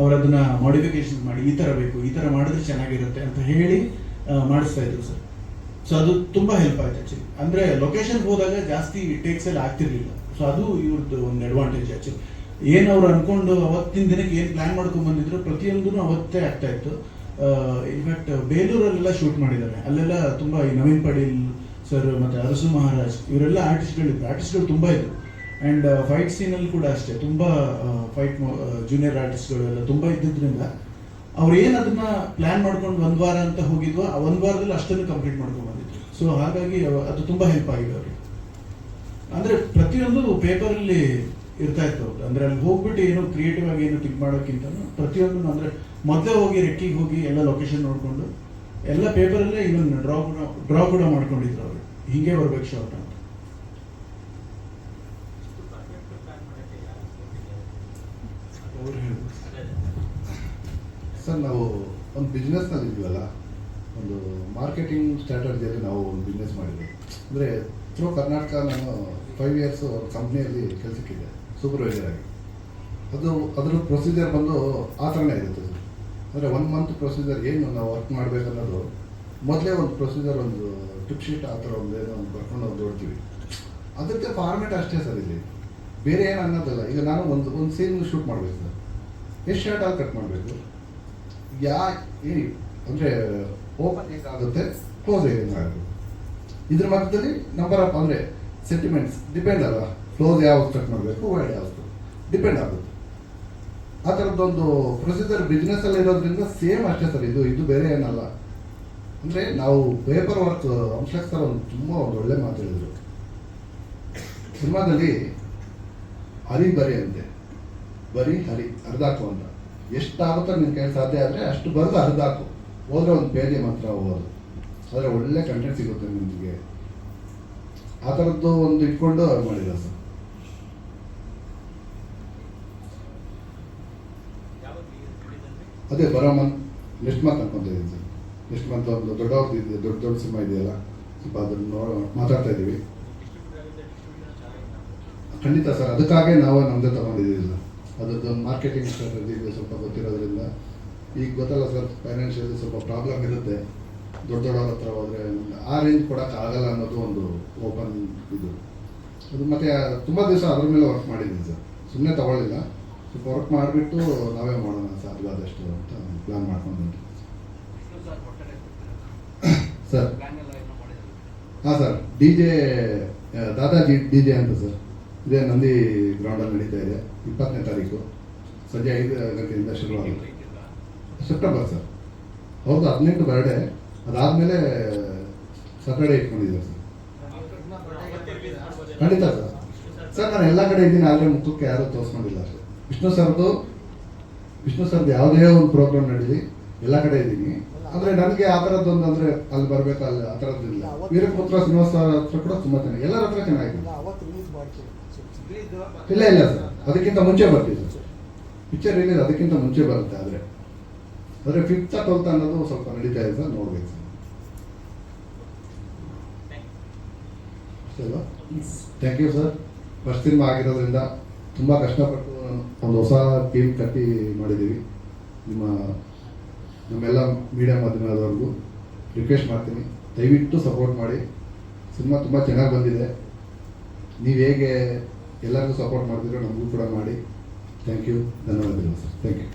ಅವ್ರು ಅದನ್ನ ಮಾಡಿಫಿಕೇಶನ್ ಮಾಡಿ, ಈ ಥರ ಬೇಕು, ಈ ಥರ ಮಾಡಿದ್ರೆ ಚೆನ್ನಾಗಿರುತ್ತೆ ಅಂತ ಹೇಳಿ ಮಾಡಿಸ್ತಾ ಇದ್ರು ಸರ್. ಸೊ ಅದು ತುಂಬಾ ಹೆಲ್ಪ್ ಆಯ್ತು ಆಕ್ಚುಲಿ ಅಂದ್ರೆ ಲೊಕೇಶನ್ ಹೋದಾಗ ಜಾಸ್ತಿ ಟೇಕ್ಸ್ ಎಲ್ಲ ಆಗ್ತಿರ್ಲಿಲ್ಲ. ಸೊ ಅದು ಇವ್ರದ್ದು ಒಂದು ಅಡ್ವಾಂಟೇಜ್ ಆಕ್ಚುಲಿ ಏನು ಅವ್ರು ಅನ್ಕೊಂಡು ಅವತ್ತಿನ ದಿನಕ್ಕೆ ಏನು ಪ್ಲಾನ್ ಮಾಡ್ಕೊಂಡ್ ಬಂದಿದ್ರು ಪ್ರತಿಯೊಂದು ಅವತ್ತೇ ಆಗ್ತಾ ಇತ್ತು. ಇನ್ಫ್ಯಾಕ್ಟ್ ಬೇಲೂರಲ್ಲೆಲ್ಲ ಶೂಟ್ ಮಾಡಿದ್ದಾರೆ. ಅಲ್ಲೆಲ್ಲ ತುಂಬಾ ಈ ನವೀನ್ ಪಡೀಲ್ ಸರ್ ಮತ್ತೆ ಅರಸು ಮಹಾರಾಜ್, ಇವರೆಲ್ಲ ಆರ್ಟಿಸ್ಟ್ಗಳಿದ್ರು ಆರ್ಟಿಸ್ಟ್ಗಳು ತುಂಬಾ ಇದ್ರು. ಅಂಡ್ ಫೈಟ್ ಸೀನಲ್ಲಿ ಕೂಡ ಅಷ್ಟೇ. ತುಂಬ ಫೈಟ್ ಜೂನಿಯರ್ ಆರ್ಟಿಸ್ಟ್ಗಳೆಲ್ಲ ತುಂಬಾ ಇದ್ದಿದ್ರಿಂದ ಅವ್ರು ಏನು ಅದನ್ನ ಪ್ಲ್ಯಾನ್ ಮಾಡ್ಕೊಂಡು ಒಂದು ವಾರ ಅಂತ ಹೋಗಿದ್ವೋ, ಆ ಒಂದು ವಾರದಲ್ಲಿ ಅಷ್ಟನ್ನು ಕಂಪ್ಲೀಟ್ ಮಾಡ್ಕೊಂಡು ಬಂದಿದ್ರು. ಸೊ ಹಾಗಾಗಿ ಅದು ತುಂಬ ಹೆಲ್ಪ್ ಆಗಿದೆ ಅವ್ರಿಗೆ. ಅಂದ್ರೆ ಪ್ರತಿಯೊಂದು ಪೇಪರಲ್ಲಿ ಇರ್ತಾ ಇತ್ತು ಅವ್ರು ಅಂದರೆ ಅಲ್ಲಿ ಹೋಗ್ಬಿಟ್ಟು ಏನು ಕ್ರಿಯೇಟಿವ್ ಆಗಿ ಏನು ಥಿಂಕ್ ಮಾಡೋಕ್ಕಿಂತ ಪ್ರತಿಯೊಂದು ಅಂದರೆ ಮೊದಲೇ ಹೋಗಿ, ರೆಕ್ಕಿಗೆ ಹೋಗಿ ಎಲ್ಲ ಲೊಕೇಶನ್ ನೋಡಿಕೊಂಡು ಎಲ್ಲ ಪೇಪರಲ್ಲೇ ಇವನ್ ಡ್ರಾ ಕೂಡ ಡ್ರಾ ಕೂಡ ಮಾಡ್ಕೊಂಡಿದ್ರು ಅವರು. ಹೀಗೆ ಬರ್ಬೇಕು ಶಾರ್ಟ್ ಅಂತ ಇಷ್ಟು perfect plan ಮಾಡಕ್ಕೆ ಯಾರು ಕೊಟ್ಟಿದ್ದಾರೆ? ಅವ್ರು ಹೇಳ್ಬೋದು ಅದೇ. ಸರ್, ನಾವು ಒಂದು ಬಿಸ್ನೆಸ್ನಲ್ಲಿ ಇದ್ವಲ್ಲ, ಒಂದು ಮಾರ್ಕೆಟಿಂಗ್ ಸ್ಟ್ರಾಟಜಿಯಲ್ಲಿ ನಾವು ಒಂದು ಬಿಸ್ನೆಸ್ ಮಾಡಿದ್ವಿ. ಅಂದರೆ ಥ್ರೂ ಕರ್ನಾಟಕ ನಾನು ಫೈವ್ ಇಯರ್ಸ್ ಕಂಪ್ನಿಯಲ್ಲಿ ಕೆಲಸಕ್ಕಿದೆ ಸೂಪರ್ವೈಸರ್ ಆಗಿ. ಅದು ಅದರ ಪ್ರೊಸೀಜರ್ ಬಂದು ಆ ಥರನೇ ಇರುತ್ತೆ ಸರ್. ಅಂದರೆ ಒನ್ ಮಂತ್ ಪ್ರೊಸೀಜರ್ ಏನು ನಾವು ವರ್ಕ್ ಮಾಡಬೇಕನ್ನೋದು, ಮೊದಲೇ ಒಂದು ಪ್ರೊಸೀಜರ್ ಒಂದು ಟಿಪ್ ಶೀಟ್ ಆ ಥರ ಒಂದು ಏನೋ ಒಂದು ಬರ್ಕೊಂಡು ಒಂದು ನೋಡ್ತೀವಿ. ಅದಕ್ಕೆ ಫಾರ್ಮೆಟ್ ಅಷ್ಟೇ ಸರ್ ಇಲ್ಲಿ. ಬೇರೆ ಏನು ಅನ್ನೋದಲ್ಲ ಈಗ ನಾನು ಒಂದು ಒಂದು ಸೀನ್ ಶೂಟ್ ಮಾಡಬೇಕು ಸರ್. ಎಷ್ಟು ಶರ್ಟ್ ಆಗಿ ಕಟ್ ಮಾಡಬೇಕು. ಯಾ ಅಂದರೆ ಓಪನ್ ಆಗುತ್ತೆ ಕ್ಲೋಸ್ ಆಗುತ್ತೆ ಇದ್ರ ಮಧ್ಯದಲ್ಲಿ ನಂಬರ್ ಆಫ್ ಅಂದರೆ ಸೆಂಟಿಮೆಂಟ್ಸ್ ಡಿಪೆಂಡ್ ಅಲ್ಲ ಕ್ಲೋಸ್ ಯಾವಾಗ ಕಟ್ ಮಾಡಬೇಕು ವೈಡ್ ಯಾವುದು ಡಿಪೆಂಡ್ ಆಗುತ್ತೆ. ಆ ಥರದ್ದೊಂದು ಪ್ರೊಸೀಜರ್ ಬಿಸ್ನೆಸ್ಸಲ್ಲಿ ಇರೋದ್ರಿಂದ ಸೇಮ್ ಅಷ್ಟೇ ಸರ್, ಇದು ಇದು ಬೇರೆ ಏನಲ್ಲ. ಅಂದರೆ, ನಾವು ಪೇಪರ್ ವರ್ಕ್ ಅಂಶಕ್ ಸರ್, ಒಂದು ತುಂಬ ಒಂದು ಒಳ್ಳೆ ಮಾತು ಹೇಳಿದ್ರು. ಸಿನಿಮಾದಲ್ಲಿ ಹರಿ ಬರಿ ಅಂತೆ. ಬರೀ ಹರಿ, ಅರ್ಧ ಅಂತ ಎಷ್ಟಾಗುತ್ತೋ ನಿನ್ನ ಕೈ ಸಾಧ್ಯ ಆದರೆ ಅಷ್ಟು ಬರೆದು ಹರಿದಾಕು ಹೋದ್ರೆ ಒಂದು ಪೇಜಿ ಮಾತ್ರ ಓದು. ಆದರೆ ಒಳ್ಳೆ ಕಂಟೆಂಟ್ ಸಿಗುತ್ತೆ ನಿಮಗೆ. ಆ ಥರದ್ದು ಒಂದು ಇಟ್ಕೊಂಡು ಮಾಡಿದ್ರು ಸರ್ ಅದೇ ಬರೋ ಮಂತ್ ನೆಕ್ಸ್ಟ್ ಮಂತ್ ಅನ್ಕೊಂತಿದ್ದೀನಿ ಸರ್. ನೆಕ್ಸ್ಟ್ ಮಂತ್ ಒಂದು ದೊಡ್ಡವ್ರದ್ದು ಇದೆ, ದೊಡ್ಡ ದೊಡ್ಡ ಸಿನಿಮಾ ಇದೆಯಲ್ಲ, ಸ್ವಲ್ಪ ಅದನ್ನು ನೋಡೋ ಮಾತಾಡ್ತಾ ಇದ್ದೀವಿ. ಖಂಡಿತ ಸರ್, ಅದಕ್ಕಾಗೇ ನಾವು ನಮ್ಮದೇ ತಗೊಂಡಿದ್ದೀವಿ ಸರ್. ಅದರದ್ದು ಮಾರ್ಕೆಟಿಂಗ್ ಸ್ಟ್ರಾಟಜಿ ಸ್ವಲ್ಪ ಗೊತ್ತಿರೋದ್ರಿಂದ. ಈಗ ಗೊತ್ತಲ್ಲ ಸರ್ ಫೈನಾನ್ಷಿಯಲ್ ಸ್ವಲ್ಪ ಪ್ರಾಬ್ಲಮ್ ಇರುತ್ತೆ. ದೊಡ್ಡ ದೊಡ್ಡವ್ರ ಹತ್ರ ಹೋದರೆ ಆ ರೇಂಜ್ ಕೊಡೋಕ್ಕಾಗಲ್ಲ ಅನ್ನೋದು ಒಂದು ಓಪನ್ ಇದು. ಅದು ಮತ್ತೆ ತುಂಬ ದಿವಸ ಅದ್ರ ಮೇಲೆ ವರ್ಕ್ ಮಾಡಿದ್ದೀನಿ ಸರ್ ಸುಮ್ಮನೆ ತಗೊಳ್ಳಿಲ್ಲ. ಸ್ವಲ್ಪ ವರ್ಕ್ ಮಾಡಿಬಿಟ್ಟು ನಾವೇ ಮಾಡೋಣ ಸಾಧ್ಯವಾದಷ್ಟು ಅಂತ ಪ್ಲಾನ್ ಮಾಡ್ಕೊಂಡು ಸರ್ ಹಾಂ sir D J Dadaji D J ಅಂತ ಸರ್ ಇದೇ ನಂದಿ ಗ್ರೌಂಡಲ್ಲಿ ನಡೀತಾ ಇದೆ. ಇಪ್ಪತ್ತನೇ ತಾರೀಕು. ಸಂಜೆ ಐದು ಗಂಟೆಯಿಂದ ಶುರುವಾಗುತ್ತೆ. September sir. ಅವ್ರದ್ದು ಹದಿನೆಂಟು ಬರ್ಡೇ. ಅದಾದಮೇಲೆ ಸಾಟರ್ಡೆ ಇಟ್ಕೊಂಡಿದ್ದಾರೆ ಸರ್? ಖಂಡಿತ ಸರ್. ಸರ್, ನಾನು ಎಲ್ಲ ಕಡೆ ಇದ್ದೀನಿ, ಆದರೆ ಮುಖಕ್ಕೆ ಯಾರೂ ತೋರಿಸ್ಕೊಂಡಿಲ್ಲ ಸರ್. ವಿಷ್ಣು ಸರ್ದು ವಿಷ್ಣು ಸರ್ದು ಯಾವುದೇ ಒಂದು ಪ್ರೋಗ್ರಾಮ್ ನಡೀಲಿ, ಎಲ್ಲ ಕಡೆ ಇದ್ದೀನಿ. ಆದರೆ ನನಗೆ ಆ ಥರದ್ದೊಂದು ಅಂದರೆ ಅಲ್ಲಿ ಬರಬೇಕು, ಅಲ್ಲಿ ಆ ಥರದ್ದಿಲ್ಲ ವೀರಪುತ್ರ ಶ್ರೀನಿವಾಸ ಹತ್ರ ಕೂಡ ತುಂಬ ಚೆನ್ನಾಗಿ ಎಲ್ಲರ ಹತ್ರ ಚೆನ್ನಾಗಿದೆ ಇಲ್ಲ ಅವತ್ತು ರಿಲೀಸ್ ಮಾಡ್ತೀವಿ ಇಲ್ಲ ಇಲ್ಲ, ಸರ್. ಅದಕ್ಕಿಂತ ಮುಂಚೆ ಬರ್ತೀವಿ, ಸರ್. ಪಿಕ್ಚರ್ ಏನಿದೆ ಅದಕ್ಕಿಂತ ಮುಂಚೆ ಬರುತ್ತೆ ಆದರೆ. ಆದರೆ ಫಿಫ್ತ್ ಟ್ವೆಲ್ತ್ ಅನ್ನೋದು ಸ್ವಲ್ಪ ನಡೀತಾ ಇದೆ, ಸರ್. ನೋಡ್ಬೇಕು, sir. Thank you sir first cinema ಆಗಿರೋದ್ರಿಂದ ತುಂಬ ಕಷ್ಟಪಟ್ಟು ಒಂದು ಹೊಸ ಟೀಮ್ ಕಟ್ಟಿ ಮಾಡಿದ್ದೀವಿ. ನಿಮ್ಮ, ನಮ್ಮೆಲ್ಲ ಮೀಡಿಯಾ ಮಾಧ್ಯಮದವರೆಗೂ ರಿಕ್ವೆಸ್ಟ್ ಮಾಡ್ತೀನಿ. ದಯವಿಟ್ಟು ಸಪೋರ್ಟ್ ಮಾಡಿ. ಸಿನಿಮಾ ತುಂಬ ಚೆನ್ನಾಗಿ ಬಂದಿದೆ. ನೀವು ಹೇಗೆ ಎಲ್ಲರಿಗೂ ಸಪೋರ್ಟ್ ಮಾಡಿದ್ರೆ ನಮಗೂ ಕೂಡ ಮಾಡಿ. ಥ್ಯಾಂಕ್ ಯು ಧನ್ಯವಾದಗಳು ಸರ್ ಥ್ಯಾಂಕ್ ಯು